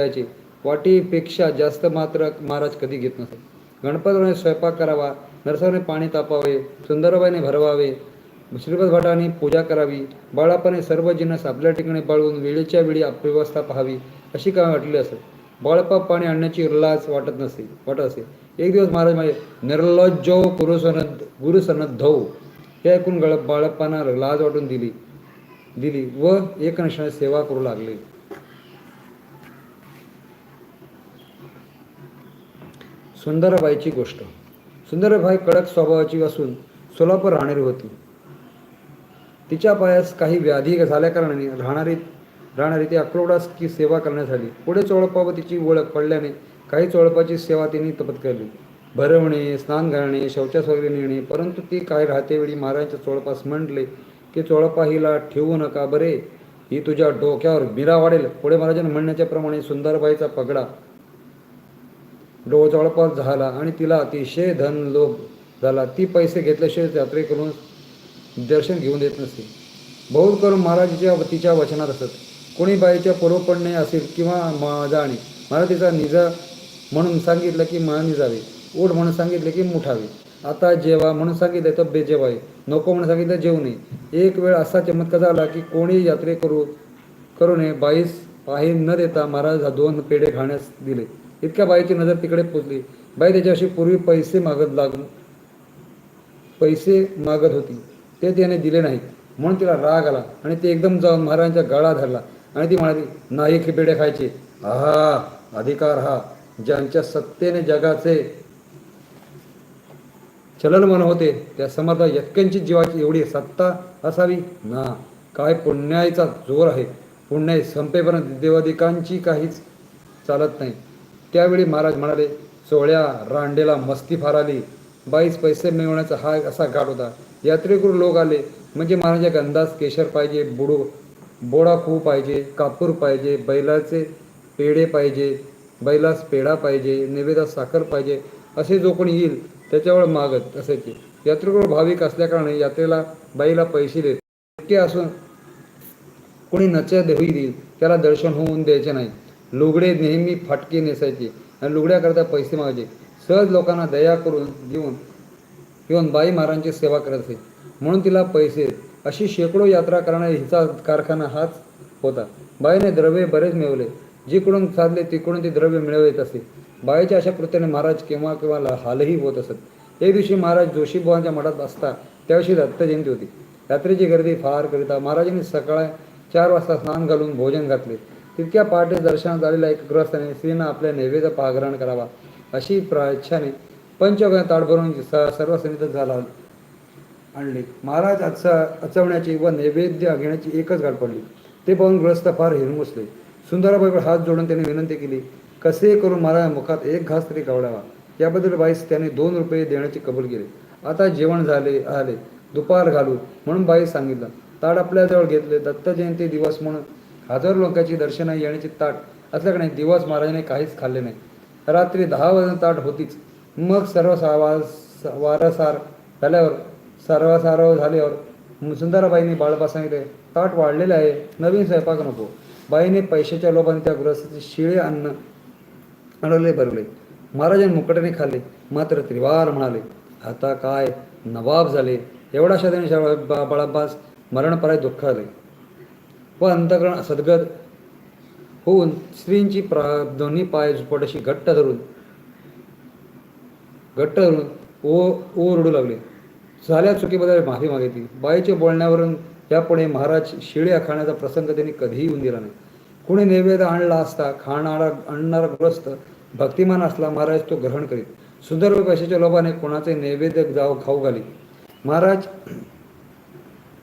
करायचे. वाटीपेक्षा जास्त मात्र महाराज कधी घेत नसे. गणपतीने स्वयंपाक करावा नरसाने पाणी तापावे सुंदरबाईने भरवावे श्रीपद भटाने पूजा करावी बाळापाने सर्व जिन्नस आपल्या ठिकाणी बाळवून वेळेच्या वेळी व्यवस्था पाहावी अशी कामे वाटली असत. बाळपा पाणी आणण्याची लाज वाटत नसे वाटत असे. एक दिवस महाराज माझे निर्लज्जो गुरुसनद धौ हे ऐकून गळ बाळप्पांना लाज वाटून दिली. दिली व एकनिष्ठाने सेवा करू लागले. सुंदरबाईची गोष्ट. सुंदरबाई कडक स्वभावाची असून सोलापूर राहणारी होती. तिच्या पायास काही व्याधी झाल्याकारणाने राहणारी राहणारी ती अक्रोडास की सेवा करण्यात आली. पुढे चोळपावर तिची ओळख पडल्याने काही चोळपाची सेवा तिने केली. भरवणे स्नान घालणे शौचास वगैरे नेणे परंतु ती काय राहते वेळी महाराजांच्या चोळपास म्हटले की चोळपा हिला ठेवू नका बरे. ही तुझ्या डोक्यावर बिरा वाढेल. पुढे महाराजांनी म्हणण्याच्याप्रमाणे सुंदरबाईचा पगडा डोळ जवळपास झाला आणि तिला अतिशय धन लोभ झाला. ती पैसे घेतल्याशिवाय यात्रेकरून दर्शन घेऊन देत नसे. बहुत करून महाराजाच्या तिच्या वचनात असत कोणी बाईच्या पूर्वपणे असेल किंवा मा- जाणे महाराज तिचा निजा म्हणून सांगितलं की मानी जावे ओढ म्हणून सांगितले की मुठावे. आता जेवा म्हणून सांगितले तर बेजेवाय नको म्हणून सांगितलं जेवू नये एक वेळ असा चमत्कार झाला की कोणी यात्रे करू करू नये बाईस पाही न देता महाराज दोन पेढे खाण्यास दिले. इतक्या बाईची नजर तिकडे पोचली. बाई त्याच्याशी पूर्वी पैसे मागत लागून पैसे मागत होती. ते त्याने दिले नाहीत. म्हणून तिला राग आला आणि ते एकदम जाऊन महाराजांच्या गळा धरला. आणि ती म्हणाली नाही खिपेडे खायचे. आहा अधिकार हा. ज्यांच्या सत्तेने जगाचे चलनमन होते त्या समर्थ यत्कंचित जीवाची एवढी सत्ता असावी? ना. काय पुण्याईचा जोर आहे. पुण्याई संपेपर्यंत देवादिकांची काहीच चालत नाही. त्यावेळी महाराज म्हणाले सोहळ्या रांडेला मस्ती फार आली बाईस पैसे मिळवण्याचा हा असा घाट होता. यात्रेकरू लोक आले. म्हणजे महाराजा गंधास केशर पाहिजे बुडू बोडा पाहिजे कापूर पाहिजे बैलाचे पेढे पाहिजे बैलास पेढा पाहिजे नैवेदा साखर पाहिजे असे जो कोणी येईल त्याच्यावर मागत असायचे. यात्रेकरू भाविक असल्याकारणे यात्रेला बाईला पैसे देत शक्य असून कोणी नच्या देवी देईल त्याला दर्शन होऊन द्यायचे नाही. लुगडे नेहमी फाटके नेसायचे आणि लुगड्याकरता पैसे मागायचे. सहज लोकांना दया करून देऊन येऊन बाई महाराजांची सेवा करत असे. म्हणून तिला पैसे अशी शेकडो यात्रा करणारी हिचा कारखाना हाच होता. बाईने द्रव्य बरेच मिळवले. जिकडून साधले तिकडून ते द्रव्य मिळवत असे. बाईच्या अशा कृत्याने महाराज केव्हा केव्हा हालही होत असत. एक दिवशी महाराज जोशीबुवांच्या मठात असता त्याविषयी दत्त जयंती होती. यात्रेची गर्दी फार करिता महाराजांनी सकाळ चार वाजता स्नान घालून भोजन घातले. तितक्या पहाटे दर्शनात झालेल्या एक ग्रस्ताने स्त्रीनं आपल्या नैवेद्य पाग्रहण करावा अशी प्राच्छाने पंचगण ताट भरून स- सर्व सन्निध झाला. आणले. महाराज अच अचवण्याची व नैवेद्य घेण्याची एकच गाठ पडली. ते पाहून ग्रस्त फार हिरमुसले सुंदराबाईवर हात जोडून त्याने विनंती केली कसे करून महाराज मुखात एक घास तरी कावडावा? याबद्दल बाईस त्याने दोन रुपये देण्याची कबूल केले. आता जेवण झाले आले. दुपार घालू. म्हणून बाई सांगितलं ताड आपल्याजवळ घेतले. दत्त जयंती दिवस म्हणून हजारो लोकांची दर्शना येण्याची ताट असल्याकडे दिवस महाराजाने काहीच खाल्ले नाही. रात्री दहा वाजून ताट होतीच. मग सर्व वारसार झाल्यावर सर्वसारव झाल्यावर सुंदराबाईंनी बाळपा सांगितले ताट वाढलेले आहे. नवीन स्वयंपाक नको. बाईने पैशाच्या लोभाने त्या गृहस्थाचे शिळे अन्न अडवले भरले. महाराजांनी मुकटाने खाल्ले. मात्र त्रिवार म्हणाले आता काय नवाब झाले? एवढा शब्दाने बाळाबास मरणपराय दुःख आले व अंतकरण सद्गत होऊन स्त्रींची प्रा दोन्ही पाय झुपट घट्ट धरून घट्ट धरून ओ ओ रडू लागले. झाल्या चुकीबद्दल माफी मागितली. बाईच्या बोलण्यावरून यापुढे महाराज शिळे खाण्याचा प्रसंग त्यांनी कधीही येऊन दिला नाही. कुणी नैवेद्य आणला असता खाणारा आणणारा ग्रस्त भक्तिमान असला महाराज तो ग्रहण करीत. सुंदर पैशाच्या लोभाने कोणाचे नैवेद्य जाव खाऊ घाली. महाराज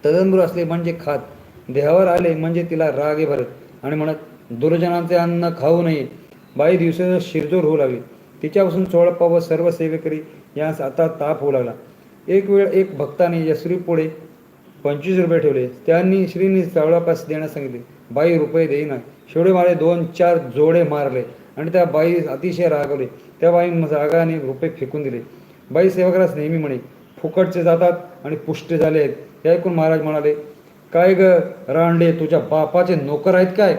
तदंबरू असले म्हणजे खात. देहावर आले म्हणजे तिला रागे भरत. आणि म्हणत दुर्जनांचे अन्न खाऊ नये. बाई दिवसाला शिरजोर होऊ लागली. तिच्यापासून चोळप्पा व सर्व सेवेकरी यास आता ताप होऊ लागला. एक वेळ एक भक्ताने यश्री पुढे पंचवीस रुपये ठेवले. त्यांनी श्रीने चवळापास देण्यास सांगितले. बाई रुपये देईना शेवडे मारे दोन चार जोडे मारले. आणि त्या बाई अतिशय रागवले. त्या बाई रागाने रुपये फेकून दिले. बाई सेवकास नेहमी म्हणे फुकटचे जातात आणि पुष्ट झाले आहेत. हे ऐकून महाराज म्हणाले काय ग रांडे तुझ्या बापाचे नोकर आहेत काय?